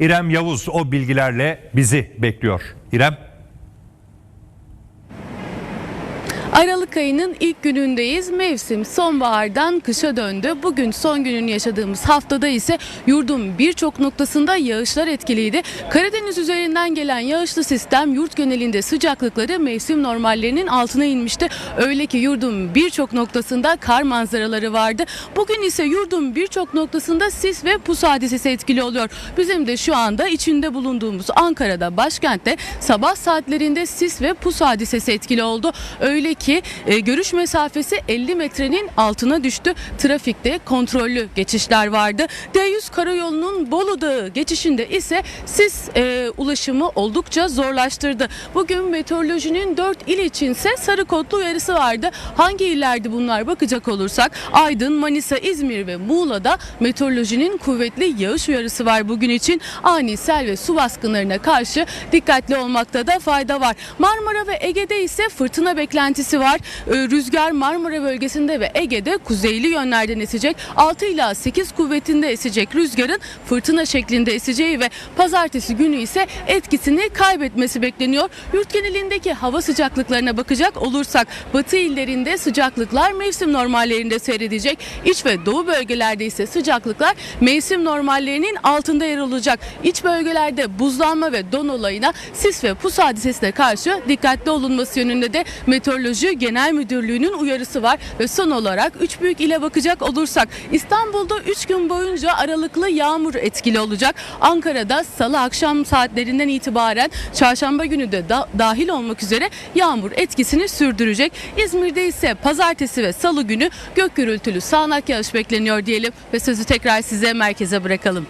İrem Yavuz o bilgilerle bizi bekliyor. İrem. Aralık ayının ilk günündeyiz. Mevsim sonbahardan kışa döndü. Bugün son günün yaşadığımız haftada ise yurdun birçok noktasında yağışlar etkiliydi. Karadeniz üzerinden gelen yağışlı sistem yurt genelinde sıcaklıkları mevsim normallerinin altına inmişti. Öyle ki yurdun birçok noktasında kar manzaraları vardı. Bugün ise yurdun birçok noktasında sis ve pus hadisesi etkili oluyor. Bizim de şu anda içinde bulunduğumuz Ankara'da başkentte sabah saatlerinde sis ve pus hadisesi etkili oldu. Öyle ki e, görüş mesafesi 50 metrenin altına düştü. Trafikte kontrollü geçişler vardı. D100 karayolunun Bolu Dağı geçişinde ise sis e, ulaşımı oldukça zorlaştırdı. Bugün meteorolojinin 4 il içinse sarı kodlu uyarısı vardı. Hangi illerdi bunlar bakacak olursak Aydın, Manisa, İzmir ve Muğla'da meteorolojinin kuvvetli yağış uyarısı var bugün için. Ani sel ve su baskınlarına karşı dikkatli olmakta da fayda var. Marmara ve Ege'de ise fırtına beklentisi var. Ee, Rüzgar Marmara bölgesinde ve Ege'de kuzeyli yönlerden esecek. 6 ila 8 kuvvetinde esecek rüzgarın fırtına şeklinde eseceği ve pazartesi günü ise etkisini kaybetmesi bekleniyor. Yurt genelindeki hava sıcaklıklarına bakacak olursak batı illerinde sıcaklıklar mevsim normallerinde seyredecek. İç ve doğu bölgelerde ise sıcaklıklar mevsim normallerinin altında yer alacak. İç bölgelerde buzlanma ve don olayına sis ve pus hadisesine karşı dikkatli olunması yönünde de Meteoroloji Genel Müdürlüğü'nün uyarısı var ve son olarak 3 büyük ile bakacak olursak İstanbul'da 3 gün boyunca aralıklı yağmur etkili olacak. Ankara'da salı akşam saatlerinden itibaren çarşamba günü de da- dahil olmak üzere yağmur etkisini sürdürecek. İzmir'de ise pazartesi ve salı günü gök gürültülü sağanak yağış bekleniyor diyelim ve sözü tekrar size merkeze bırakalım.